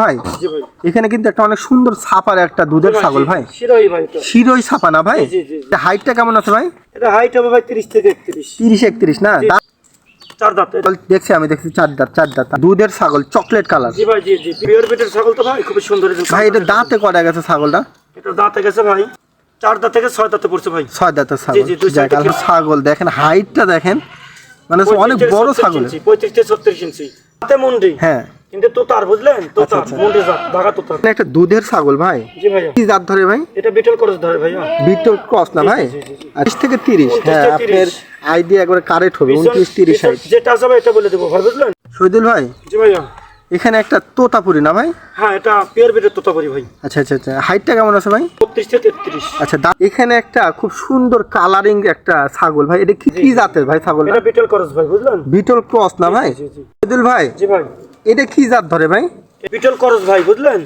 ভাই এখানে কিন্তু একটা অনেক সুন্দর ছাপার একটা দুধের ছাগল ভাই। শিরোই ভাই শিরোই ছাপা না ভাই। হাইটটা কেমন আছে ভাই? এটা হাইট হবে ভাই তিরিশ থেকে একত্রিশ। তিরিশ একত্রিশ না? চার দাঁত দেখছি আমি দেখছি চার দাঁত চার দাঁত। দুধের ছাগল চকলেট কালার জি ভাই জি জি। পিওর বিটের ছাগল তো ভাই খুবই সুন্দর ভাই এটা দাঁতে কটা গেছে ছাগলটা? এটা দাঁতে গেছে ভাই চার দাঁত থেকে ছয় দাঁতে পড়ছে ভাই। ছয় দাঁতের ছাগল। জি, ছাগল দেখেন হাইটটা দেখেন। মানে অনেক বড় ছাগল। পঁয়ত্রিশ থেকে ছত্রিশ ইঞ্চি। হাতে মুন্ডি। হ্যাঁ। কিন্তু তোতার বুঝলেন? তোতার জাত বাঘা তোতার একটা দুধের ছাগল ভাই। জি ভাইয়া। কি জাত ধরে ভাই? এটা বিটল করস ধরে ভাইয়া। বিটল ক্রস না ভাই? জি, জি, জি। আঠাশ থেকে তিরিশ। হ্যাঁ আপনার 30 আইডিয়া একবারে কারেক্ট হবে উনত্রিশ তিরিশ পিছন- হাইট যেটা ভাই এটা বলে দেবো। ভাই বুঝলেন? শহীদুল ভাই জি ভাইয়া। এখানে একটা তোতাপুরি না ভাই? হ্যাঁ এটা বিটের তোতাপুরি ভাই। আচ্ছা আচ্ছা আচ্ছা। হাইটটা কেমন আছে ভাই? থেকে তেত্রিশ। আচ্ছা এখানে একটা খুব সুন্দর কালারিং একটা ছাগল ভাই। এটা কি কি জাতের ভাই ছাগল এটা বিটল করস ভাই বুঝলেন? বিটল ক্রস না ভাই? জি জি ভাই জি ভাই। এটা কি জাত ধরে ভাই? পিটল করস ভাই বুঝলেন?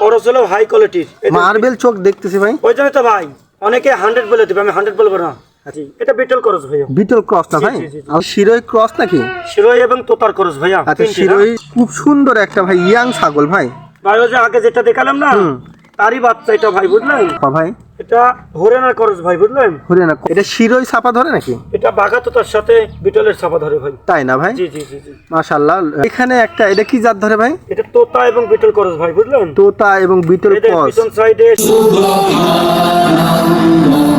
করস হলো হাই কোয়ালিটির মার্বেল চোখ দেখতেছি ভাই। ওই জন্য তো ভাই অনেকে হান্ড্রেড বলে দেবে আমি হান্ড্রেড বলব না। জি এটা বিটল করস ভাইয়া বিটল ক্রস না ভাই। আর শিরোই ক্রস নাকি? শিরোই এবং তোতার করস ভাইয়া আচ্ছা শিরোই খুব সুন্দর একটা ভাই ইয়াং ছাগল ভাই। ভাই ওই যে আগে যেটা দেখালাম না? তারই বাচ্চা এটা ভাই বুঝলেন? ভাই। এটা হরিয়ানার করস ভাই বুঝলেন? হরিয়ানা এটা শিরোই ছাপা ধরে নাকি? এটা বাঘা তোতার সাথে বিটলের ছাপা ধরে ভাই। তাই না ভাই? জি জি জি জি। মাশাআল্লাহ। এখানে একটা এটা কি জাত ধরে ভাই? এটা তোতা এবং বিটল করস ভাই বুঝলেন? তোতা এবং বিটল করস পিছন সাইডে Subhanallah,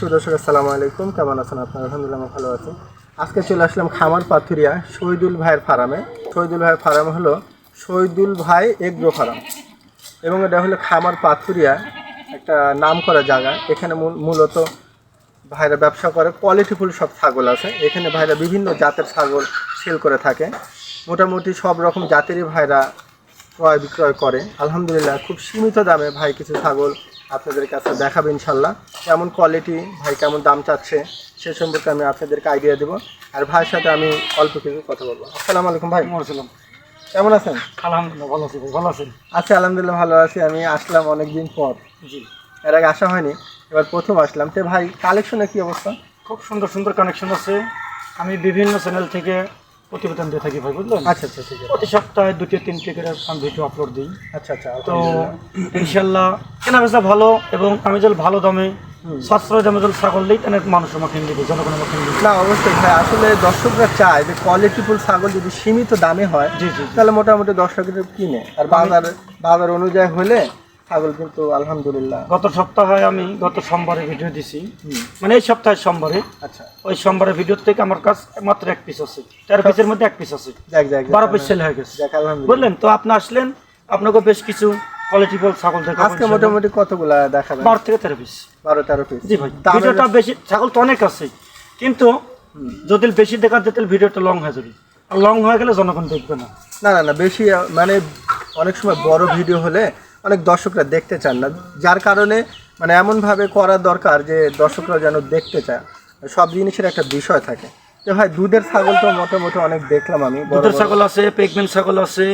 সুদর্শক আসসালামু আলাইকুম। কেমন আছেন আপনারা? আলহামদুলিল্লাহ ভালো আছি। আজকে চলে আসলাম খামার পাথুরিয়া শহীদুল ভাইয়ের ফার্মে। শহীদুল ভাইয়ের ফার্ম হলো শহীদুল ভাই এগ্রো ফার্ম। এবং এটা হলো খামার পাথুরিয়া একটা নাম করা জায়গা। এখানে মূল- মূলত ভাইরা ব্যবসা করে। কোয়ালিটিফুল সব ছাগল আছে। এখানে ভাইরা বিভিন্ন জাতের ছাগল সেল করে থাকে। মোটামুটি সব রকম জাতেরই ভাইরা ক্রয় বিক্রয় করে। আলহামদুলিল্লাহ, খুব সীমিত দামে ভাই কিছু ছাগল আপনাদের কাছে দেখাবে ইনশাল্লাহ। কেমন কোয়ালিটি ভাই কেমন দাম চাচ্ছে সে সম্পর্কে আমি আপনাদেরকে আইডিয়া দেবো। আর ভাইয়ের সাথে আমি অল্প কিছু কথা বলব। আসসালামু আলাইকুম ভাই। মরছিলাম কেমন আছেন? আলহামদুলিল্লাহ ভালো আছি ভাই ভালো আছেন? আচ্ছা আলহামদুলিল্লাহ ভালো আছি। আমি আসলাম অনেকদিন পর। জি। এর আগে আসা হয়নি এবার প্রথম আসলাম। তো ভাই কালেকশনের কী অবস্থা? খুব সুন্দর সুন্দর কানেকশন আছে। আমি বিভিন্ন চ্যানেল থেকে প্রতিবেদন দিয়ে থাকি ভাই বুঝলেন? আচ্ছা আচ্ছা ঠিক আছে। প্রতি সপ্তাহে দুটো তিনটে করে আমি ভিডিও আপলোড দিই। আচ্ছা আচ্ছা তো আলহামদুলিল্লাহ। ইনশাল্লাহ কেনা বেচা ভালো এবং আমি যদি ভালো দামে সাশ্রয় দামে যদি ছাগল দিই তাহলে মানুষ আমাকে দিবে জনগণ আমাকে দিবে। না অবশ্যই ভাই আসলে দর্শকরা চায় যে কোয়ালিটিফুল ছাগল যদি সীমিত দামে হয় জি জি তাহলে মোটামুটি দর্শকরা কিনে। আর বাজার বাজার অনুযায়ী হলে ছাগল কিন্তু আলহামদুলিল্লাহ। গত সপ্তাহে আমি গত সোমবারে ভিডিও দিছি। মানে এই সপ্তাহে সোমবারে। আচ্ছা। ওই সোমবারের ভিডিও থেকে আমার কাছে মাত্র এক পিস আছে। তেরো পিসের মধ্যে এক পিস আছে। বারো পিস সেল হয়ে গেছে। বুঝলেন? তো আপনি আসলেন আপনাকে বেশ কিছু কোয়ালিটিফুল ছাগল দেখাবো আজকে মোটামুটি কতগুলা দেখাবেন? বারো থেকে তেরো পিস বারো তেরো পিস জি ভাই ভিডিওটা বেশি ছাগল তো অনেক আছে। কিন্তু যদি বেশি দেখা যেত ভিডিওটা লং হয়ে যাবে। আর লং হয়ে গেলে জনগণ দেখবে না। না না না বেশি মানে অনেক সময় বড় ভিডিও হলে অনেক দর্শকরা দেখতে চান না। যার কারণে মানে এমনভাবে করা দরকার যে দর্শকরা যেন দেখতে চায়। সব জিনিসের একটা বিষয় থাকে। তো ভাই দুধের ছাগল তো মোটামুটি অনেক দেখলাম আমি দুধের ছাগল আছে প্রেগনেন্ট ছাগল আছে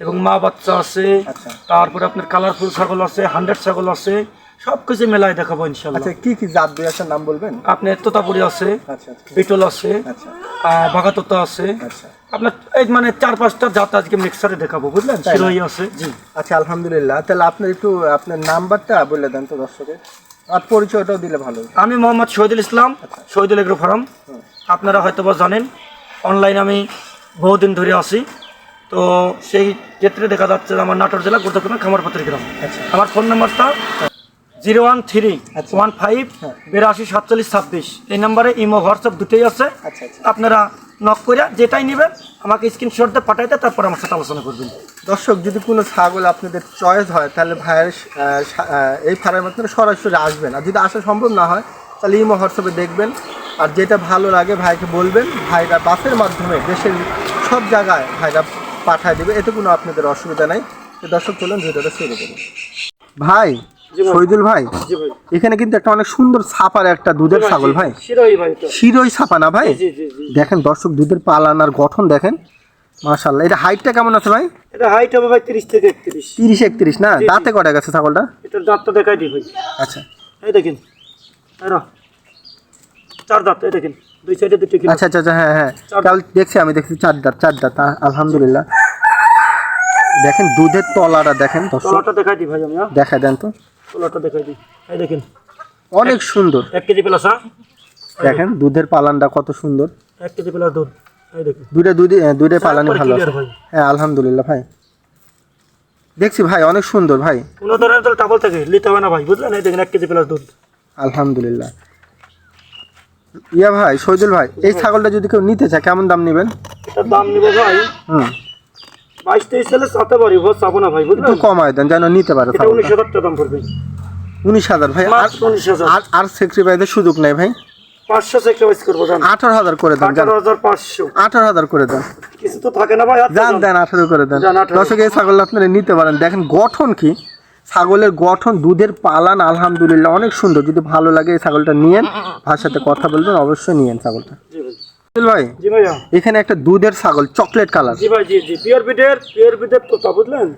এবং মা বাচ্চা আছে আচ্ছা। তারপরে আপনার কালারফুল ছাগল আছে হান্ড্রেড ছাগল আছে সব কিছু মেলায় দেখাবো ইনশাল্লাহ আচ্ছা কি কি জাত দুই একটা নাম বলবেন? আপনার তোতাপুরি আছে আচ্ছা আচ্ছা। বিটল আছে বাঘা তোতা আছে। আপনার এই মানে চার পাঁচটা জাত আজকে মিক্সারে দেখাবো বুঝলেন? শিরোই আছে জি। আচ্ছা আলহামদুলিল্লাহ। তাহলে আপনার একটু আপনার নাম্বারটা বলে দেন তো দর্শকের। আর পরিচয়টাও দিলে ভালো আমি মোহাম্মদ শহীদুল ইসলাম শহীদুল এগ্রো ফার্ম। আপনারা হয়তো বা জানেন অনলাইন আমি বহুদিন ধরে আছি। তো সেই ক্ষেত্রে দেখা যাচ্ছে আমার নাটোর জেলা গুরুত্বপূর্ণ খামারপত্রী গ্রাম। আমার ফোন নাম্বারটা জিরো ওয়ান থ্রি আচ্ছা। ওয়ান ফাইভ হ্যাঁ। বিরাশি সাতচল্লিশ ছাব্বিশ। এই নাম্বারে ইমো হোয়াটসঅ্যাপ দুটোই আছে। আচ্ছা আচ্ছা। আপনারা নক করে যেটাই নেবেন আমাকে স্ক্রিনশট দিয়ে পাঠাইতে তারপর আমার সাথে আলোচনা করবেন। দর্শক যদি কোনো ছাগল আপনাদের চয়েস হয় তাহলে ভাইয়ের এই ফার্মের মাধ্যমে সরাসরি আসবেন। আর যদি আসা সম্ভব না হয় তাহলে ইমো হোয়াটসঅ্যাপে দেখবেন। আর যেটা ভালো লাগে ভাইকে বলবেন। ভাইরা বাসের মাধ্যমে দেশের সব জায়গায় ভাইরা পাঠায় দেবে। এতে কোনো আপনাদের অসুবিধা নাই। দর্শক চলুন ভিডিওটা শুরু করুন ভাই। শহীদুল ভাই এখানে কিন্তু একটা অনেক সুন্দর ছাপার একটা দুধের ছাগল ভাই। শিরোই ছাপা না ভাই? দেখেন দর্শক দুধের পালান আর গঠন দেখেন। মাশাল্লাহ এটা হাইটটা কেমন আছে ভাই? এটা হাইট হবে ভাই তিরিশ থেকে একত্রিশ। তিরিশ একত্রিশ না? জি, জি। দাঁতে কটা গেছে ছাগলটা? এটার দাঁতটা দেখাই দিই ভাই। আচ্ছা। এই দেখেন। এরা চার দাঁত এই দেখেন। দুই সাইডে দুটো কিলো। আচ্ছা আচ্ছা আচ্ছা, হ্যাঁ হ্যাঁ। তাহলে দেখছি আমি দেখছি চার দাঁত চার দাঁত আলহামদুলিল্লাহ। দেখেন দুধের তলাটা দেখেন তলাটা দেখাই দিই ভাই আমি হ্যাঁ। দেখা দেন তো। তলাটা দেখাই দিই। এই দেখেন। অনেক সুন্দর। এক কেজি প্লাস হ্যাঁ? দেখেন দুধের পালানটা কত সুন্দর। এক কেজি প্লাস দুধ। এই দেখেন। দুইটা দুধে দুধের পালানি ভালো। হ্যাঁ আলহামদুলিল্লাহ ভাই। দেখছি ভাই অনেক সুন্দর ভাই। কোনো ধরনের তো টাবল থাকে নিতে হবে না ভাই বুঝলেন? এই দেখেন এক কেজি প্লাস দুধ। আলহামদুলিল্লাহ। ইয়া ভাই শহীদুল ভাই এই ছাগলটা যদি কেউ নিতে চায় কেমন দাম নেবেন? দাম নিব ভাই। হুম। বাইশ তেইশ সালে সাথে পারি চাবো না ভাই একটু বুঝলেন কমায় দেন যেন নিতে পারে এটা উনিশ হাজার টাকা দাম পড়বে। উনিশ হাজার ভাই আর মাত্র উনিশ হাজার। আর আর সেক্রিফাইসের সুযোগ নেই ভাই। পাঁচশো স্যাক্রিফাইস করব জান। আঠারো হাজার করে দেন আঠারো হাজার পাঁচশো। আঠারো হাজার করে দেন। কিছু তো থাকে না ভাই আর দেন আঠারো করে দেন। যান, 18 দর্শক এই ছাগল আপনারা নিতে পারেন। দেখেন গঠন কি? ছাগলের গঠন দুধের পালান আলহামদুলিল্লাহ অনেক সুন্দর। যদি ভালো লাগে এই ছাগলটা নিয়েন ভার সাথে কথা বলবেন অবশ্যই নিয়েন ছাগলটা। জি ভাই। ভাই? জি ভাইয়া। এখানে একটা দুধের ছাগল চকলেট কালার। জি ভাই জি জি। পিওর বিটের পিওর বিটের তো তা বুঝলেন?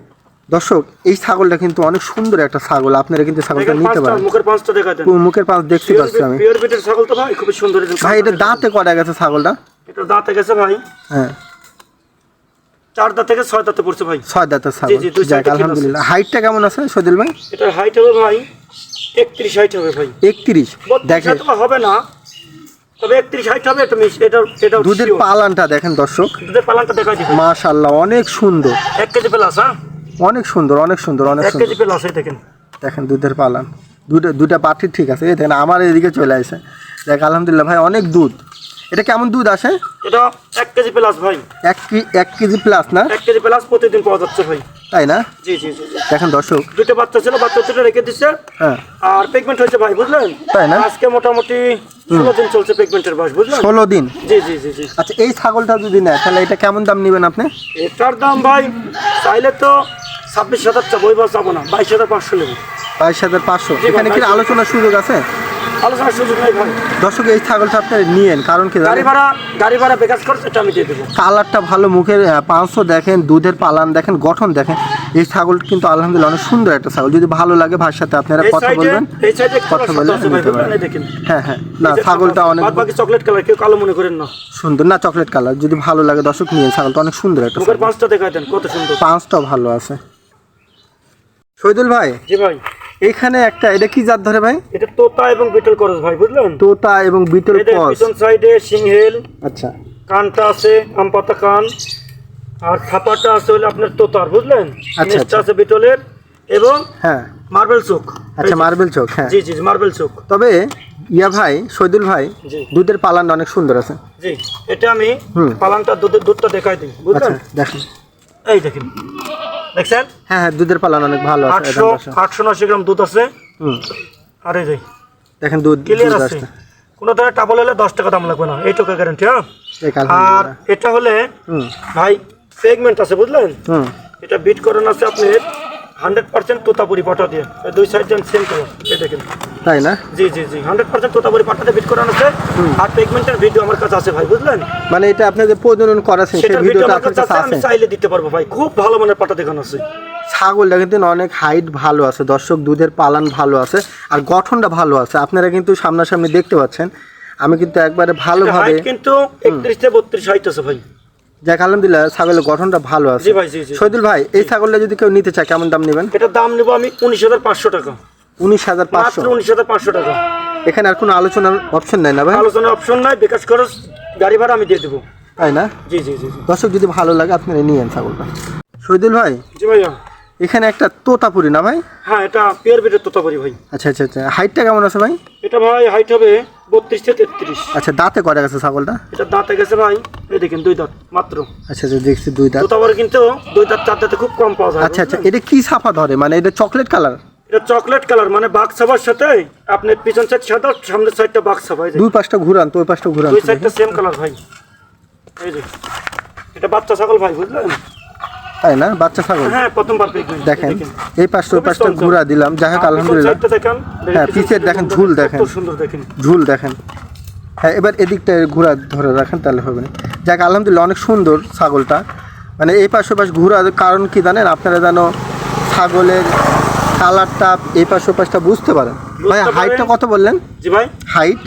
দর্শক এই ছাগলটা কিন্তু অনেক সুন্দর একটা ছাগল। আপনারা কিন্তু ছাগলটা নিতে পারেন। মুখের পাঁচটা দেখা দেন। মুখের পাশ দেখতে পাচ্ছি আমি। পিওর বিটের ছাগল তো ভাই খুবই সুন্দর ভাই এটা দাঁতে কটা গেছে ছাগলটা? এটা দাঁতে গেছে ভাই। হ্যাঁ। চার দাঁত থেকে ছয় দাঁতে পড়ছে ভাই। ছয় দাঁতের ছাগল। জি, আছে। আলহামদুলিল্লাহ। হাইটটা কেমন আছে সদিল ভাই? এটার হাইট হবে ভাই একত্রিশ হাইট হবে ভাই। একত্রিশ। বত্রিশ দেখেন। হবে না। তবে একত্রিশ হাইট হবে এটা এটা এটা দুধের পালানটা দেখেন দর্শক। দুধের পালানটা অনেক সুন্দর। এক কেজি প্লাস হ্যাঁ? অনেক সুন্দর অনেক সুন্দর অনেক সুন্দর কেজি প্লাস এই দেখেন। দেখেন দুধের পালান। দুটা দুটা পাঠি ঠিক আছে। এই দেখেন আমার এদিকে চলে আসে দেখ আলহামদুলিল্লাহ ভাই অনেক দুধ। এটা কেমন দুধ আসে? এটা এক কেজি প্লাস ভাই। এক কেজি প্লাস না? এক কেজি প্লাস প্রতিদিন পাওয়া যাচ্ছে ভাই। তাই না? জি জি জি। দেখেন দর্শক। দুটো বাচ্চা ছিল বাচ্চা দুটো রেখে দিচ্ছে হ্যাঁ। আর পেগমেন্ট হয়েছে ভাই বুঝলেন? তাই না? আজকে মোটামুটি ষোলো দিন চলছে পেগমেন্টের বয়স বুঝলেন? ষোলো দিন? জি জি জি জি। আচ্ছা এই ছাগলটা যদি নেয় তাহলে এটা কেমন দাম নেবেন আপনি? এটার দাম ভাই চাইলে তো ছাব্বিশ হাজার চাবো ওই চাবো না বাইশ হাজার পাঁচশো নেব। বাইশ হাজার পাঁচশো। এখানে কি আলোচনার সুযোগ আছে? আলোচনার সুযোগ নেই ভাই। দর্শক এই ছাগলটা আপনি নিয়েন কারণ কি গাড়ি ভাড়া গাড়ি ভাড়া বেকার খরচ এটা আমি দিয়ে দেবো। কালারটা ভালো মুখের পাঁচশো দেখেন দুধের পালান দেখেন গঠন দেখেন এই ছাগল কিন্তু আলহামদুলিল্লাহ অনেক সুন্দর একটা ছাগল। যদি ভালো লাগে ভাইয়ের সাথে আপনারা কথা বলবেন কথা বলে নিতে পারেন। হ্যাঁ হ্যাঁ না ছাগলটা অনেক বাকি চকলেট কালার কেউ কালো মনে করেন না। সুন্দর না চকলেট কালার যদি ভালো লাগে দর্শক নিয়ে ছাগলটা অনেক সুন্দর একটা পাঁচটা দেখাই দেন কত সুন্দর। পাঁচটাও ভালো আছে। শহীদুল ভাই জি ভাই। এখানে একটা এটা কি জাত ধরে ভাই? এটা তোতা এবং বিটল করস ভাই বুঝলেন? তোতা এবং বিটল ক্রস। পিছন সাইডে সিংহেল আচ্ছা। কানটা আছে আম পাতা কান আর ছাপাটা আছে হলে আপনার তোতার বুঝলেন? আচ্ছা, আচ্ছা। আছে বিটলের এবং হ্যাঁ। মার্বেল চোখ। আচ্ছা মার্বেল চোখ হ্যাঁ। জি জি মার্বেল চোখ। তবে ইয়া ভাই শহীদুল ভাই। দুধের পালানটা অনেক সুন্দর আছে। জি এটা আমি। পালানটা দুধের দুধটা দেখাই দিই আচ্ছা বুঝলেন দেখেন। এই দেখেন। দেখছেন? হ্যাঁ হ্যাঁ দুধের পালন অনেক ভালো আছে আটশো আটশো নশো গ্রাম দুধ আছে। আর এই যে দেখেন দুধ ক্লিয়ার আছে। কোনো ধরনের টাবল হলে দশ টাকা দাম লাগবে না এইটুকু গ্যারান্টি হ্যাঁ? আর এটা হলে ভাই সেগমেন্ট আছে বুঝলেন? এটা বিট করানো আছে আপনার হান্ড্রেড পার্সেন্ট তোতাপুরি পাটা দিয়ে। দুই সেম কালার এই দেখেন। তাই না? জি জি জি। হান্ড্রেড পার্সেন্ট তোতাপুরি পাটাতে বিট করানো আছে। আর পেগমেন্টের ভিডিও আমার কাছে আছে ভাই বুঝলেন? মানে এটা আপনি যে প্রজনন করাছেন সেই ভিডিওটা আপনার কাছে আছে আমি চাইলে দিতে পারব ভাই। খুব ভালো মানের পাটা দেখানো আছে। ছাগলটা কিন্তু অনেক হাইট ভালো আছে। দর্শক দুধের পালান ভালো আছে। আর গঠনটা ভালো আছে। আপনারা কিন্তু সামনাসামনি দেখতে পাচ্ছেন। আমি কিন্তু একবারে ভালোভাবে কিন্তু একত্রিশ থেকে বত্রিশ হাইট আছে ভাই। যাক আলহামদুলিল্লাহ ছাগলের গঠনটা ভালো আছে। জি ভাই, জি, জি। শহীদুল ভাই এই ছাগলটা যদি কেউ নিতে চায় কেমন দাম নেবেন? এটার দাম নেব আমি উনিশ হাজার পাঁচশো টাকা। উনিশ হাজার পাঁচশো? মাত্র উনিশ হাজার পাঁচশো টাকা। এখানে আর কোনো আলোচনার অপশন নাই না ভাই? আলোচনার অপশন নাই বিকাশ খরচ গাড়ি ভাড়া আমি দিয়ে দেবো। তাই না? জি জি জি দর্শক যদি ভালো লাগে আপনারা নিয়েন ছাগলটা। শহীদুল ভাই জি ভাইয়া। এখানে একটা তোতাপুরি না ভাই? হ্যাঁ এটা পিয়ার বিটের তোতাপুরি ভাই। আচ্ছা আচ্ছা আচ্ছা। হাইটটা কেমন আছে ভাই? এটা ভাই হাইট হবে বত্রিশ থেকে তেত্রিশ। আচ্ছা দাঁতে কটা গেছে ছাগলটা? এটা দাঁতে গেছে ভাই এই দেখেন দুই দাঁত মাত্র। আচ্ছা আচ্ছা দেখছি দুই দাঁত। তোতাপুরি কিন্তু দুই দাঁত চার দাঁতে খুব কম পাওয়া যায় আচ্ছা আচ্ছা এটা কি সাফা ধরে? মানে এটা চকলেট কালার? এটা চকলেট কালার মানে বাঘ ছাপার সাথে আপনার পিছন সাইড সাদা সামনের সাইডটা বাঘ এই দুই পাশটা ঘুরান তো ওই পাশটা ঘুরান। দুই সাইডটা সেম কালার ভাই। এই যে এটা বাচ্চা ছাগল ভাই বুঝলেন? তাই না? বাচ্চা ছাগল? হ্যাঁ দেখেন এই পাশটা ওই পাশটা ঘুরা দিলাম। যাই হোক আলহামদুলিল্লাহ। হ্যাঁ, পিছের দেখেন, ঝুল দেখেন। ঝুল দেখেন। হ্যাঁ এবার এদিকটা ঘুরা ধরে রাখেন তাহলে হবে না। যাক আলহামদুলিল্লাহ অনেক সুন্দর ছাগলটা। মানে এই পাশে পাশ ঘুরার কারণ কি জানেন? আপনারা যেন ছাগলের কালারটা এই পাশে পাশটা বুঝতে পারেন। ভাই হাইটটা। কত বললেন? জি ভাই। হাইট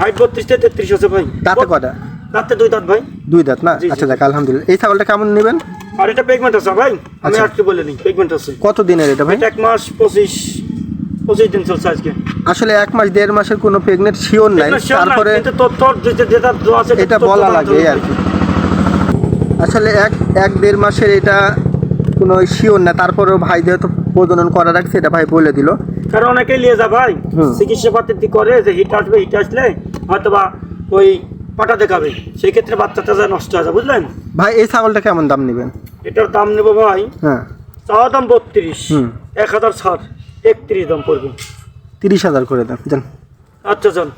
হাইট বত্রিশ থেকে তেত্রিশ আছে ভাই। দাঁতে কটা দাঁতে দুই দাঁত ভাই। দুই দাঁত না। আচ্ছা দেখ আলহামদুলিল্লাহ। এই ছাগলটা কেমন নেবেন? আর এটা পেগমেন্ট আছে ভাই আমি আচ্ছা। আজকে বলে নিই পেগমেন্ট আছে। কত দিনের এটা ভাই? এক মাস পঁচিশ পঁচিশ দিন চলছে আজকে। আসলে এক মাস দেড় মাসের কোনো প্রেগনেন্ট শিওর নাই। তারপরে এটা বলা লাগে আর কি। আসলে এক এক দেড় মাসের এটা কোনো শিওর না। তারপরেও ভাই যেহেতু প্রজনন করা রাখছে এটা ভাই বলে দিল। কারণ অনেকেই নিয়ে যা ভাই। চিকিৎসা পাতি করে যে হিট আসবে হিট আসলে হয়তো বা ওই পাটা দেখাবে। সেই ক্ষেত্রে বাচ্চাটা যা নষ্ট হয়ে যায় বুঝলেন? ভাই এই ছাগলটা কেমন দাম নেবেন? এটার দাম নেব ভাই হ্যাঁ। চাওয়া দাম বত্রিশ। এক হাজার ছাড় একত্রিশ দাম পড়বে। তিরিশ হাজার করে দেন জান আচ্ছা যান।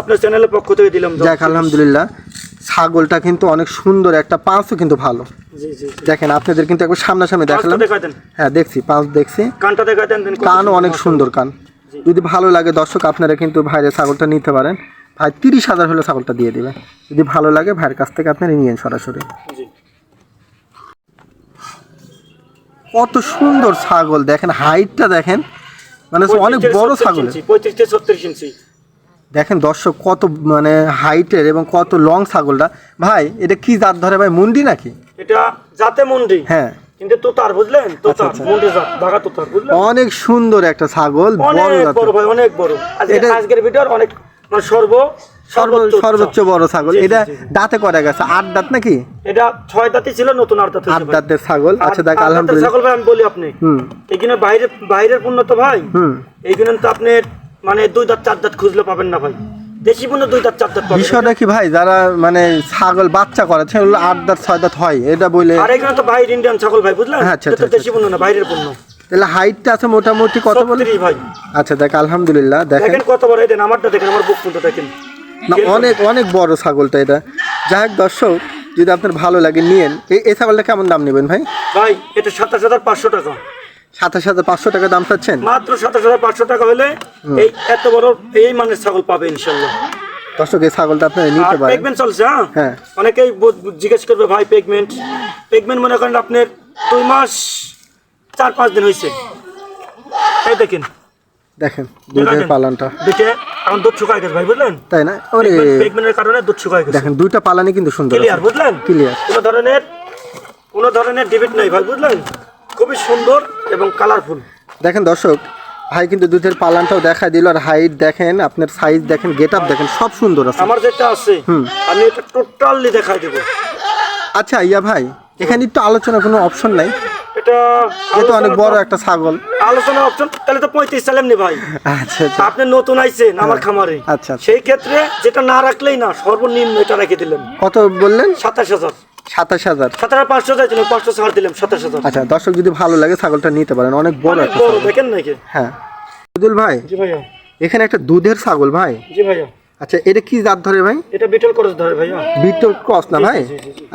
আপনার চ্যানেলের পক্ষ থেকে দিলাম। যাক আলহামদুলিল্লাহ ছাগলটা কিন্তু অনেক সুন্দর একটা পাঁচও কিন্তু ভালো। দেখেন আপনাদের কিন্তু একবার সামনাসামনি দেখালাম। হ্যাঁ দেখছি পাঁচ দেখছি। কানটা দেখাই দেন দেন কানও অনেক সুন্দর কান। যদি ভালো লাগে দর্শক আপনারা কিন্তু ভাইয়ের ছাগলটা নিতে পারেন। ভাই তিরিশ হাজার হলে ছাগলটা দিয়ে দেবে। যদি ভালো লাগে ভাইয়ের কাছ থেকে আপনারা নিয়েন সরাসরি। কত সুন্দর ছাগল দেখেন হাইটটা দেখেন। মানে অনেক বড় ছাগল। পঁয়ত্রিশ থেকে ছত্রিশ ইঞ্চি। দেখেন দর্শক কত মানে হাইটের এবং কত লং ছাগলটা। ভাই এটা কি জাত ধরে ভাই মুন্ডি নাকি? এটা জাতে মন্ডি। হ্যাঁ। কিন্তু তোতার বুঝলেন? তোতার আচ্ছা। মন্ডি জাত বাঘা তোতার বুঝলেন? অনেক সুন্দর একটা ছাগল বড় অনেক বড় ভাই অনেক বড়। আজকে আজকের ভিডিওর অনেক মানে সর্ব সর্ব- সর্বোচ্চ বড় ছাগল। এটা। দাঁতে করা গেছে? আট দাঁত নাকি? এটা ছয় দাঁতি ছিল নতুন আট দাঁতি আট দাঁতের ছাগল। আচ্ছা দেখ আলহামদুলিল্লাহ। ছাগল ভাই আমি বলি আপনি। এইখানে বাইরে বাইরের পণ্য তো ভাই। এইখানে তো আপনি মানে দুই দাঁত চার দাঁত খুঁজলে পাবেন না ভাই। দেশি পণ্য দুই দাঁত চার দাঁত বিষয়টা কি ভাই? যারা মানে ছাগল বাচ্চা করে সেগুলো আট দাঁত ছয় দাঁত হয় এটা বলে আর এখানে তো বাইরে ইন্ডিয়ান ছাগল ভাই বুঝলেন? হ্যাঁ, আচ্ছা, আচ্ছা, দেশি পণ্য না বাইরের পণ্য। তাহলে হাইটটা আছে মোটামুটি কত বলে? ভাই। আচ্ছা দেখ আলহামদুলিল্লাহ দেখেন। দেখেন কত বড় দেন আমারটা দেখেন আমার বুক পর্যন্ত দেখেন। না অনেক অনেক বড় ছাগলটা এটা। যাই হোক দর্শক যদি আপনার ভালো লাগে নিয়েন। এই এই ছাগলটা কেমন দাম নেবেন ভাই? ভাই এটা সাতাশ হাজার পাঁচশো টাকা। সাতাশ হাজার পাঁচশো টাকা দাম চাচ্ছেন? মাত্র সাতাশ হাজার পাঁচশো টাকা হলে এই এত বড় এই মানের ছাগল পাবে ইনশাল্লাহ। দর্শক এই ছাগলটা আপনারা নিতে পারেন। পেগমেন্ট চলছে হ্যাঁ? হ্যাঁ। অনেকেই জিজ্ঞেস করবে ভাই পেগমেন্ট পেগমেন্ট মনে করেন আপনার দুই মাস চার পাঁচ দিন হয়েছে এই দেখেন। দেখেন দুধের। পালানটা। দেখে এখন দুধ শুকায় গেছে ভাই বুঝলেন? তাই না? ওরে। পেগমেন্টের কারণে দুধ শুকায় গেছে। দেখেন দুইটা পালানি কিন্তু সুন্দর ক্লিয়ার বুঝলেন? ক্লিয়ার কোনো ধরনের কোনো ধরনের ডিবেট নাই ভাই বুঝলেন? খুবই সুন্দর এবং কালারফুল দেখেন দর্শক ভাই কিন্তু দুধের পালানটাও দেখা দিল। আর হাইট দেখেন আপনার সাইজ দেখেন গেট আপ দেখেন সব সুন্দর আছে। আমার যেটা আছে। আমি এটা টোটালি দেখাই দেবো। আচ্ছা ইয়া ভাই এখানে একটু আলোচনা কোনো অপশন নাই? এটা এটা অনেক বড় একটা ছাগল। আলোচনা অপশন তাহলে তো পঁয়ত্রিশ ভাই। আচ্ছা আচ্ছা। আপনি নতুন আইছেন আমার খামারে। আচ্ছা, আচ্ছা। সেই ক্ষেত্রে যেটা না রাখলেই না সর্বনিম্ন এটা রেখে দিলেন। কত বললেন? সাতাশ হাজার। সাতাশ হাজার। সাতাশ পাঁচশো পাঁচশো ছাড় দিলাম সাতাশ হাজার। আচ্ছা দর্শক যদি ভালো লাগে ছাগলটা নিতে পারেন অনেক বড় একটা বড় দেখেন নাকি? হ্যাঁ। ভাই জি ভাইয়া। এখানে একটা দুধের ছাগল ভাই। জি ভাইয়া। আচ্ছা এটা কি জাত ধরে ভাই? এটা বিটল করে ধরে ভাইয়া। বিটল ক্রস না ভাই।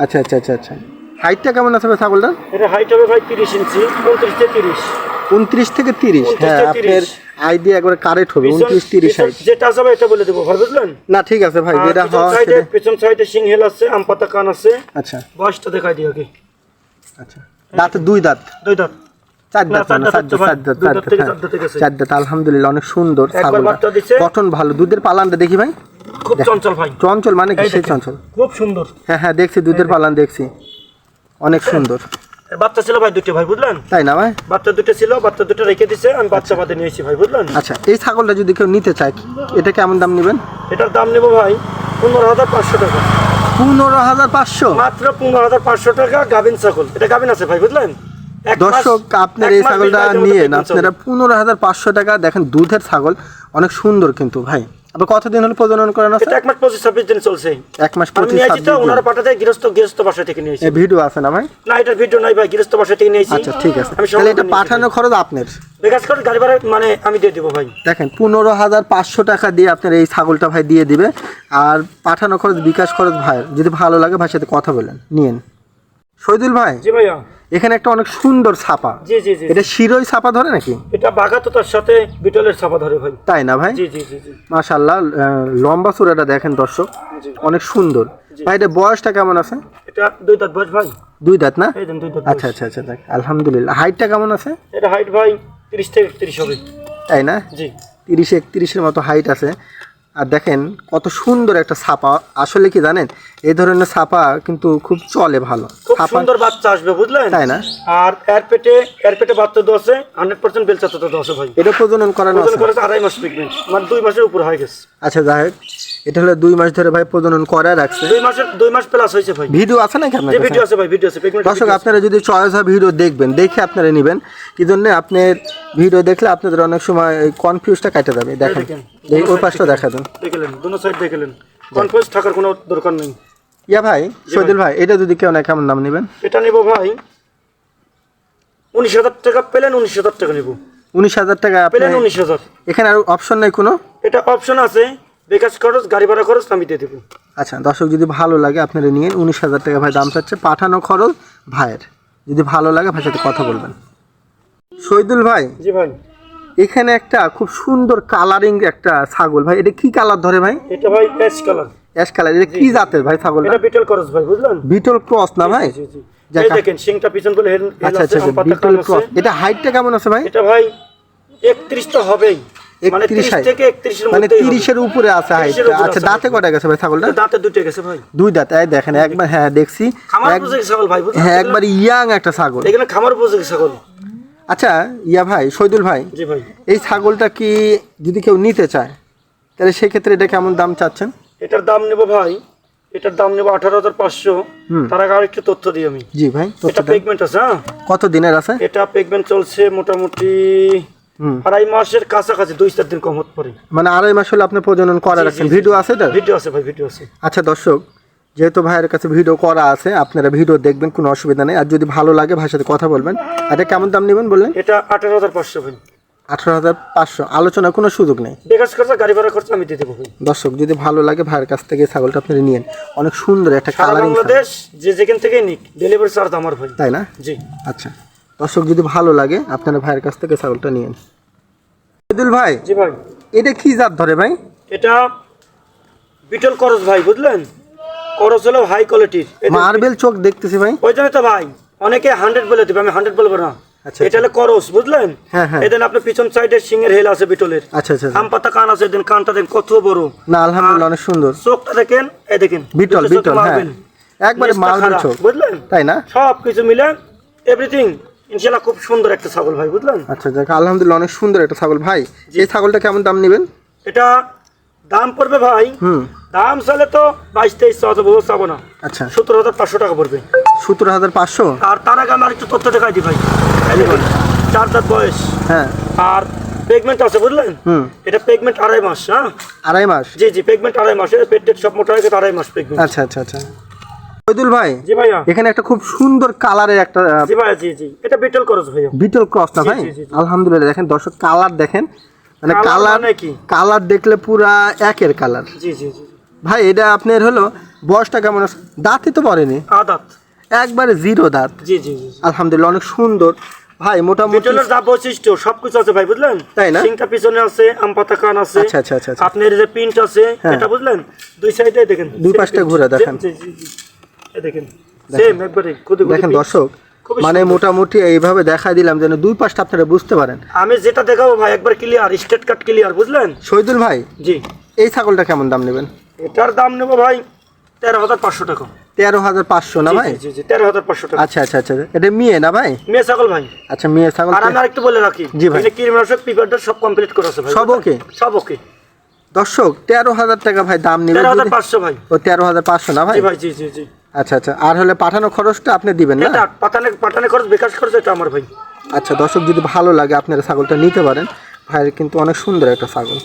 আচ্ছা আচ্ছা আচ্ছা আচ্ছা। হাইটটা কেমন আছে ভাই ছাগলটা এটা হাইট হবে ভাই তিরিশ ইঞ্চি উনত্রিশ থেকে তিরিশ। উনত্রিশ থেকে তিরিশ। হ্যাঁ আপনার 30 আইডিয়া একবার কারেক্ট হবে উনত্রিশ তিরিশ হাইট যেটা আছে ভাই এটা বলে দেবো ভাই বুঝলেন? না ঠিক আছে ভাই আর যেটা সাইডে পিছন সাইডে সিংহেল আছে আম পাতা কান আছে। আচ্ছা। বয়সটা দেখাই দিও কি আচ্ছা। দাঁত দুই দাঁত? দুই দাঁত। চার না, দাঁত চার দাঁত চার দাঁত চার দাঁত চার দাঁত দাঁত থেকে। চার দাঁতে গেছে। চার দাঁত আলহামদুলিল্লাহ অনেক সুন্দর একবার ছাগলটা বাচ্চা দিছে। গঠন ভালো দুধের পালানটা দেখি ভাই। খুব চঞ্চল ভাই। চঞ্চল মানে কি? সেই চঞ্চল। খুব সুন্দর। হ্যাঁ হ্যাঁ দেখছি দুধের পালান দেখছি। অনেক সুন্দর। বাচ্চা ছিল ভাই দুটো ভাই বুঝলেন? তাই না ভাই? বাচ্চা দুটো ছিল বাচ্চা দুটো রেখে দিছে আমি বাচ্চা বাদে নিয়েছি ভাই বুঝলেন? আচ্ছা এই ছাগলটা যদি কেউ নিতে চায় এটা কেমন দাম নেবেন? এটার দাম নেব ভাই পনেরো হাজার পাঁচশো টাকা। পনেরো হাজার পাঁচশো? মাত্র পনেরো হাজার পাঁচশো টাকা গাভিন ছাগল। এটা গাভিন আছে ভাই বুঝলেন? দর্শক আপনার এই ছাগলটা নিয়ে আপনারা পনেরো হাজার পাঁচশো টাকা দেখেন দুধের ছাগল অনেক সুন্দর কিন্তু ভাই। আবার কতদিন হলো প্রজনন করানো এটা এক মাস পঁচিশ ছাব্বিশ দিন চলছে। এক মাস পঁচিশ ছাব্বিশ দিন। ওনারা পাঠাতে গৃহস্থ গৃহস্থ বাসা থেকে নিয়েছি ভিডিও আছে না ভাই? না এটার ভিডিও নাই ভাই গৃহস্থ বাসা থেকে নিয়েছি আচ্ছা ঠিক আছে। তাহলে এটা পাঠানো খরচ আপনার? বিকাশ করে গাড়ি ভাড়া মানে আমি দিয়ে দেবো ভাই। দেখেন পনেরো হাজার পাঁচশো টাকা দিয়ে আপনার এই ছাগলটা ভাই দিয়ে দিবে। আর পাঠানো খরচ বিকাশ খরচ ভাই যদি ভালো লাগে ভাইয়ের সাথে কথা বলেন। নিয়েন। শহীদুল ভাই? জি ভাইয়া। এখানে একটা অনেক সুন্দর ছাপা। জি জি জি এটা শিরোই ছাপা ধরে নাকি? এটা তো সাথে বিটলের ছাপা ধরে ভাই। তাই না ভাই? জি জি জি মাশাল্লাহ লম্বা চূড়াটা দেখেন দর্শক। অনেক সুন্দর। ভাই এটা বয়সটা কেমন আছে? এটা দুই দাঁত বয়স ভাই। দুই দাঁত না? আচ্ছা আচ্ছা আচ্ছা দেখ আলহামদুলিল্লাহ। হাইটটা কেমন আছে? এটা হাইট ভাই তিরিশ থেকে একত্রিশ হবে। তাই না? জি। তিরিশ একত্রিশের মতো হাইট আছে। আর দেখেন কত সুন্দর একটা ছাপা। আসলে কি জানেন? এই ধরনের ছাপা কিন্তু খুব চলে ভালো। খুব ছাপা সুন্দর বাচ্চা আসবে বুঝলেন? তাই না? আর এর পেটে এর পেটে বাচ্চা আছে হান্ড্রেড পার্সেন্ট বেলচা তো ভাই। এটা প্রজনন করানো ওজন আছে। করেছে আড়াই মাস প্রেগনেন্ট মানে দুই মাসের উপর হয়ে গেছে। আচ্ছা যাই হোক এটা হলো দুই মাস ধরে ভাই প্রজনন করা রাখছে। দুই মাসের দুই মাস প্লাস হয়েছে ভাই। ভিডিও আছে নাকি আপনার যে কাছে? ভিডিও আছে ভাই ভিডিও আছে প্রেগনেন্ট দর্শক আপনারা যদি চয়েস হয় ভিডিও দেখবেন দেখে আপনারা নেবেন। কি জন্য? আপনার ভিডিও দেখলে আপনাদের অনেক সময় কনফিউজটা কেটে যাবে। দেখেন দেখেন। এই ওই পাশটা দেখা দেন। দেখলেন দুনো সাইড দেখলেন। কনফিউজ থাকার কোনো দরকার নেই। ইয়া ভাই সৈদুল ভাই এটা যদি কেউ না কেমন নাম নেবেন? এটা নেব ভাই উনিশ হাজার টাকা পেলেন উনিশ হাজার টাকা নেব। উনিশ হাজার টাকা পেলেন উনিশ হাজার। এখানে আর অপশন নেই কোনো? এটা অপশন আছে বিকাশ খরচ গাড়ি ভাড়া খরচ আমি দিয়ে দেবো। আচ্ছা দর্শক যদি ভালো লাগে আপনারা নিয়ে উনিশ হাজার টাকা ভাই দাম চাচ্ছে। পাঠানো খরচ ভাইয়ের। যদি ভালো লাগে ভাইয়ের সাথে কথা বলবেন। শহীদুল ভাই জি ভাই। এখানে একটা খুব সুন্দর কালারিং একটা ছাগল। ভাই এটা কি কালার ধরে ভাই? এটা ভাই অ্যাশ কালার অ্যাশ কালার এটা কি জাতের ভাই ছাগলটা? এটা বিটেল খরচ ভাই বুঝলেন? বিটল ক্রস না ভাই? জি জি। এই দেখেন সিংটা পিছন বলে হেল আচ্ছা আচ্ছা বিটল ক্রস। এটা হাইটটা কেমন আছে ভাই? এটা ভাই একত্রিশ তো হবেই। মানে 31 মানে তিরিশের উপরে আছে হাইটটা আচ্ছা দাঁতে কটা গেছে ভাই ছাগলটা? দাঁতে দুটো গেছে ভাই। দুই দাঁত এই দেখেন একবার হ্যাঁ দেখছি। খামার উপযোগী ছাগল ভাই হ্যাঁ একবার ইয়াং একটা ছাগল। এখানে খামার উপযোগী ছাগল। আচ্ছা ইয়া ভাই শহীদুল ভাই জি ভাই। এই ছাগলটা কি যদি কেউ নিতে চায় তাহলে সেক্ষেত্রে এটা কেমন দাম চাচ্ছেন? এটার দাম নেব ভাই এটার দাম নেব আঠারো হাজার পাঁচশো। তার আগে আরেকটু তথ্য দিই আমি। জি ভাই এটা পেগমেন্ট আছে হ্যাঁ? কত দিনের আছে? এটা পেগমেন্ট চলছে মোটামুটি আড়াই মাসের কাছাকাছি দুই চার দিন কম হতে পারে। মানে আড়াই মাস হলে আপনি প্রজনন করা রাখছেন। ভিডিও আছে এটা ভিডিও আছে ভাই ভিডিও আছে। আচ্ছা দর্শক যেহেতু ভাইয়ের কাছে ভিডিও করা আছে আপনারা ভিডিও দেখবেন কোনো অসুবিধা নেই। আর যদি ভালো লাগে ভাইয়ের সাথে কথা বলবেন। এটা কেমন দাম নেবেন বললেন? এটা আঠারো হাজার পাঁচশো ভাই। আঠারো হাজার পাঁচশো। আলোচনার কোনো সুযোগ নেই। বেকার খরচা গাড়ি ভাড়া খরচা আমি দিয়ে দেবো দর্শক যদি ভালো লাগে ভাইয়ের কাছ থেকে ছাগলটা আপনারা নিয়েন। অনেক সুন্দর একটা কালারিং বাংলাদেশ যে যেখান থেকে নিক ডেলিভারি চার্জ আমার ভাই। তাই না? জি। আচ্ছা। দর্শক যদি ভালো লাগে আপনারা ভাইয়ের কাছ থেকে ছাগলটা নিয়েন। ঈদুল ভাই জি ভাই। এটা কি জাত ধরে ভাই? এটা বিটল করস ভাই বুঝলেন? করস হলো হাই কোয়ালিটির মার্বেল চোখ দেখতেছি ভাই। ওই জন্য তো ভাই অনেকে হান্ড্রেড বলে দেবে আমি হান্ড্রেড বলব না। এটা হলো করস বুঝলেন? হ্যাঁ, হ্যাঁ। এদিন আপনার পিছন সাইডে সিংহের হেল আছে বিটলের আচ্ছা আচ্ছা আচ্ছা। আম পাতা কান আছে এদিন কানটা দেখেন কত বড়। না আলহামদুলিল্লাহ অনেক সুন্দর। চোখটা দেখেন এই দেখেন বিটল, বিটল, হ্যাঁ। একবারে চোখ। বুঝলেন? তাই না? সব কিছু মিলে এভরিথিং ইনশাল্লাহ খুব সুন্দর একটা ছাগল ভাই বুঝলেন? আচ্ছা যাক আলহামদুলিল্লাহ অনেক সুন্দর একটা ছাগল। ভাই এই ছাগলটা কেমন দাম নেবেন? এটা দাম পড়বে ভাই হুম। দাম চালে তো বাইশ তেইশ চাবো না। আচ্ছা। সত্তর হাজার পাঁচশো টাকা পড়বে। সতেরো হাজার পাঁচশো? আর তার আগে আমার একটু তথ্য দেখাই দিই ভাই। চার চার বয়স। হ্যাঁ। আর পেগমেন্ট আছে বুঝলেন? হুম। এটা পেগমেন্ট আড়াই মাস হ্যাঁ? আড়াই মাস? জি জি পেগমেন্ট আড়াই মাস। এর পেট সব মোটা হয়ে গেছে আড়াই মাস পেগমেন্ট আচ্ছা আচ্ছা আচ্ছা। শহীদুল ভাই জি ভাইয়া। এখানে একটা খুব সুন্দর কালারের একটা জি ভাইয়া জি জি। এটা বিটল করস ভাইয়া। বিটল ক্রস না ভাই। আলহামদুলিল্লাহ দেখেন দর্শক কালার দেখেন। মানে কালার মানে কি? কালার দেখলে পুরা একের কালার জি জি জি ভাই এটা আপনার হলো বয়সটা কেমন? আছে দাঁতই তো পড়েনি আদাত একবারে জিরো দাঁত। জি জি জি আলহামদুলিল্লাহ অনেক সুন্দর। ভাই মোটামুটি বিটলের যা বৈশিষ্ট্য সবকিছু আছে ভাই বুঝলেন? তাই না? সিংটা পিছনে আছে আম পাতা কান আছে। আচ্ছা, আচ্ছা, আচ্ছা, আচ্ছা। আপনার যে প্রিন্ট আছে হ্যাঁ। এটা বুঝলেন? দুই সাইডে দেখেন। দুই পাশটা ঘুরে দেখেন। জি জি জি দেখেন। সেম একবারে দেখেন দর্শক মানে মোটামুটি এইভাবে দেখা দিলাম যেন দুই পাশটা আপনারা বুঝতে পারেন। আমি যেটা দেখাবো ভাই একবার ক্লিয়ার স্টেট কাট ক্লিয়ার বুঝলেন? শহীদুল ভাই জি। এই ছাগলটা কেমন দাম নেবেন? এটার দাম নেব ভাই তেরো হাজার পাঁচশো টাকা। তেরো হাজার পাঁচশো না ভাই? জি, জি জি তেরো হাজার পাঁচশো টাকা। আচ্ছা আচ্ছা আচ্ছা এটা মেয়ে না ভাই? মেয়ে ছাগল ভাই। আচ্ছা মেয়ে ছাগল আর আমি আরেকটু বলে রাখি জি ভাই। কীটনাশক পিপারটা সব কমপ্লিট করা ভাই। সব okay? সব ওকে। দর্শক তেরো হাজার টাকা ভাই দাম নেবেন তেরো হাজার যদি- পাঁচশো ভাই। ও তেরো হাজার পাঁচশো না ভাই? ভাই জি জি জি। আচ্ছা আচ্ছা। আর হলে পাঠানো খরচটা আপনি দিবেন না? এটা পাঠানে পাঠানে খরচ বিকাশ খরচ এটা আমার ভাই। আচ্ছা দর্শক যদি ভালো লাগে আপনারা ছাগলটা নিতে পারেন। ভাইয়ের কিন্তু অনেক সুন্দর একটা ছাগল।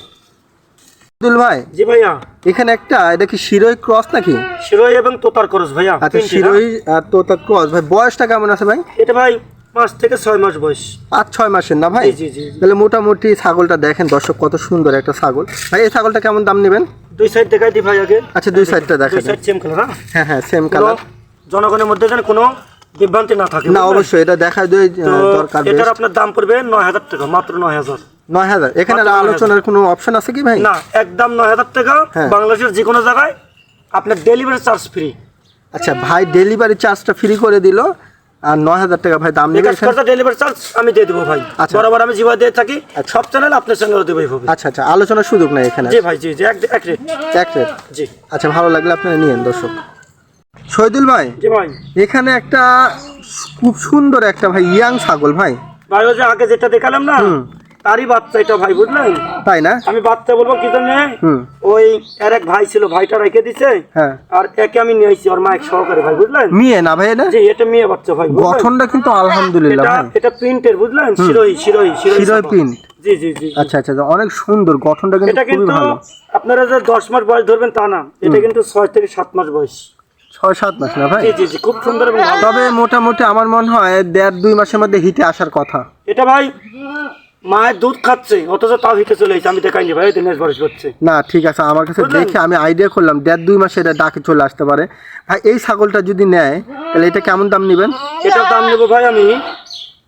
আব্দুল ভাই? জি ভাইয়া। এখানে একটা এটা কি শিরোই ক্রস নাকি? শিরোই এবং তোতার খরচ ভাইয়া আচ্ছা শিরোই আর তোতা ক্রস ভাই বয়সটা কেমন আছে ভাই? এটা ভাই পাঁচ থেকে ছয় মাস বয়স। পাঁচ ছয় মাসের না ভাই। তাহলে মোটামুটি ছাগলটা দেখেন দর্শক কত সুন্দর একটা ছাগল। ভাই এই ছাগলটা কেমন দাম নেবেন? দুই সাইড দেখাই দিই ভাই আগে। আচ্ছা দুই সাইডটা দেখেন সাইড সেম কালার হ্যাঁ? হ্যাঁ সেম কোনো কালার জনগণের মধ্যে যেন কোনো বিভ্রান্তি না থাকে না অবশ্যই এটা দেখা দিয়ে দরকার এটার আপনার দাম পড়বে নয় হাজার টাকা মাত্র নয় হাজার। নয় হাজার। এখানে আলোচনার কোনো অপশন আছে কি ভাই? না একদম নয় হাজার টাকা। হ্যাঁ। বাংলাদেশের যে কোনো জায়গায় আপনার ডেলিভারি চার্জ ফ্রি আচ্ছা ভাই ডেলিভারি চার্জটা ফ্রি করে দিল। আর নয় হাজার টাকা ভাই দাম খরচা ডেলিভারি চার্জ আমি দিয়ে দেবো ভাই। আচ্ছা। বরাবর আমি যেভাবে দিয়ে থাকি। আচ্ছা। সব চ্যানেল আপনার সঙ্গে দেবো এইভাবে। আচ্ছা আচ্ছা আলোচনার সুযোগ নাই এখানে। জি ভাই জি জি এক এক রেট এক রেট জি। আচ্ছা ভালো লাগলে আপনারা নিয়েন দর্শক। শহীদুল ভাই জি ভাই। এখানে একটা খুব সুন্দর একটা ভাই ইয়াং ছাগল ভাই। ভাই ওই যে আগে যেটা দেখালাম না? তারই বাচ্চা এটা ভাই বুঝলেন? তাই না? আমি বাচ্চা বলব কি জন্য? ওই এর এক ভাই ছিল ভাইটা রেখে দিছে। হ্যাঁ। আর একে আমি নিয়ে আসছি ওর মাইক সহকারে ভাই বুঝলেন? মেয়ে না ভাই এটা? জি এটা মেয়ে বাচ্চা ভাই গঠনটা কিন্তু আলহামদুলিল্লাহ এটা প্রিন্টের বুঝলেন? শিরোই শিরোই শিরোই print। জি জি জি জি। আচ্ছা আচ্ছা অনেক সুন্দর গঠনটা কিন্তু এটা খুবই কিন্তু ভালো। আপনারা যে দশ মাস বয়স ধরবেন তা না। এটা কিন্তু ছয় থেকে সাত মাস বয়স। ছয় সাত মাস না ভাই? জি জি খুব সুন্দর তবে মোটামুটি আমার মনে হয় দেড় দুই মাসের মধ্যে হিটে আসার কথা। এটা ভাই মায়ের দুধ খাচ্ছে অথচ তাও হিটে চলে এসেছে আমি দেখাইনি ভাই দিনেশ বয়স হচ্ছে। না ঠিক আছে আমার কাছে দেখে আমি আইডিয়া করলাম দেড় দুই মাসে এটা ডাকে চলে আসতে পারে। ভাই এই ছাগলটা যদি নেয় তাহলে এটা কেমন দাম নেবেন? এটার দাম নেব ভাই আমি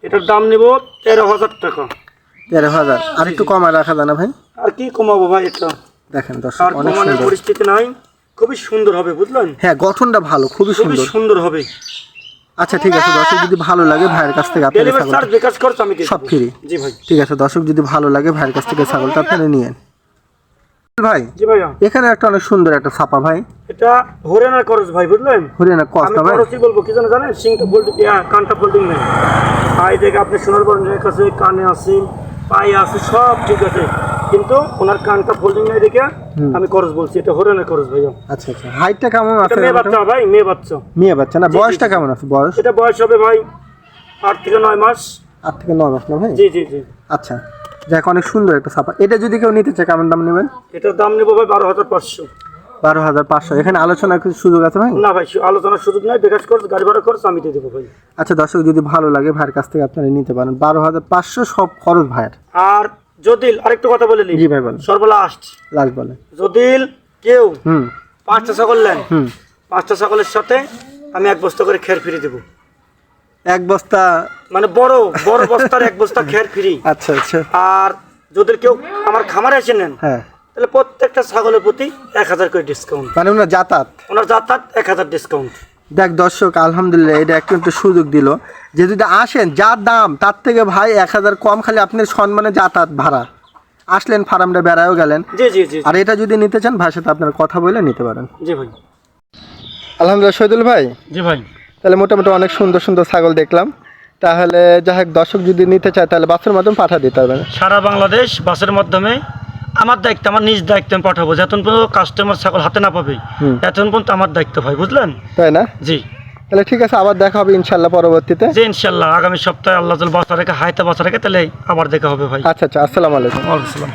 এটার দাম নেব তেরো হাজার টাকা। তেরো হাজার। আর একটু কমায় রাখা যায় না ভাই? আর কি কমাবো ভাই এটা? দেখেন দর্শক অনেক সুন্দর। পরিস্থিতি নাই খুবই সুন্দর হবে বুঝলেন? হ্যাঁ গঠনটা ভালো খুবই সুন্দর। সুন্দর হবে। আচ্ছা ঠিক আছে দর্শক যদি ভালো লাগে ভাইয়ের কাছ থেকে আপনি ছাগল সব ফ্রি জি ভাই। ঠিক আছে দর্শক যদি ভালো লাগে ভাইয়ের কাছ থেকে ছাগলটা আপনারা নিয়েন ভাই জি এখানে একটা অনেক সুন্দর একটা ছাপা ভাই। এটা হরিয়ানার করস ভাই বুঝলেন? কস্তা ভাই? বলব কি জানেন? সিংটা কানটা নেই। আপনি সোনার পর কাছে কানে আছে পায়ে আছে সব ঠিক আছে। কিন্তু ওনার কানটা ফোল্ডিং নেই দেখে আমি খরচ বলছি এটা হরিয়ানার খরচ ভাইয়া? আচ্ছা আচ্ছা। হাইটটা কেমন আছে মেয়ে বাচ্চা ভাই মেয়ে বাচ্চা। মেয়ে বাচ্চা না? বয়সটা কেমন আছে? বয়স? এটা বয়স হবে ভাই আট থেকে নয় মাস। আট থেকে নয় মাস না ভাই? জি জি জি। আচ্ছা। যাক অনেক সুন্দর একটা ছাপা এটা যদি কেউ নিতে চায় কেমন দাম নেবেন? এটার দাম নেব ভাই বারো হাজার পাঁচশো। বারো হাজার পাঁচশো। এখানে আলোচনার কিছু সুযোগ আছে ভাই? না ভাই আলোচনার সুযোগ নাই। বিকাশ খরচ গাড়ি ভাড়া খরচ আমি দিয়ে দেবো ভাই। আচ্ছা দর্শক যদি ভালো লাগে ভাইয়ের কাছ থেকে আপনারা নিতে পারেন। বারো হাজার পাঁচশো সব খরচ ভাইয়ের। আর যদি আরেকটু কথা বলে নিই জি ভাই বলেন। সর্বলাস্ট লাস্ট বলে যদি কেউ হুম। পাঁচটা ছাগল নেন। হুম। পাঁচটা ছাগলের সাথে আমি এক বস্তা করে খের ফিরে দেবো। এক বস্তা মানে বড় বড় বস্তার এক বস্তা খের ফ্রি। আচ্ছা আচ্ছা। আর যদি কেউ আমার খামারে এসে নেন হ্যাঁ। তাহলে প্রত্যেকটা ছাগলের প্রতি এক হাজার করে ডিসকাউন্ট মানে ওনার যাতায়াত? ওনার যাতায়াত এক হাজার ডিসকাউন্ট দেখ দর্শক আলহামদুলিল্লাহ এটা একটু একটু সুযোগ দিল। যে যদি আসেন যা দাম তার থেকে ভাই এক হাজার কম খালি আপনার সম্মানে যাতায়াত ভাড়া। আসলেন ফার্মটা বেড়ায়ও গেলেন। জি জি জি আর এটা যদি নিতে চান ভাই সাথে আপনার কথা বলে নিতে পারেন। জি ভাই। আলহামদুলিল্লাহ শহীদুল ভাই। জি ভাই। তাহলে মোটামুটি অনেক সুন্দর সুন্দর ছাগল দেখলাম। তাহলে যাই হোক দর্শক যদি নিতে চায় তাহলে বাসের মাধ্যমে পাঠা দিতে হবে সারা বাংলাদেশ বাসের মাধ্যমে আমার দায়িত্ব আমার নিজ দায়িত্ব আমি পাঠাবো। যতক্ষণ পর্যন্ত কাস্টমার ছাগল হাতে না পাবে ততক্ষণ পর্যন্ত আমার দায়িত্ব ভাই বুঝলেন? তাই না? জি। তাহলে ঠিক আছে আবার দেখা হবে ইনশাল্লাহ পরবর্তীতে। জি ইনশাল্লাহ আগামী সপ্তাহে আল্লাহ বাসা রেখে হাইতে বাসা রেখে তাহলে আবার দেখা হবে ভাই। আচ্ছা আচ্ছা আসসালামু আলাইকুম। ওয়ালাইকুম আসসালাম।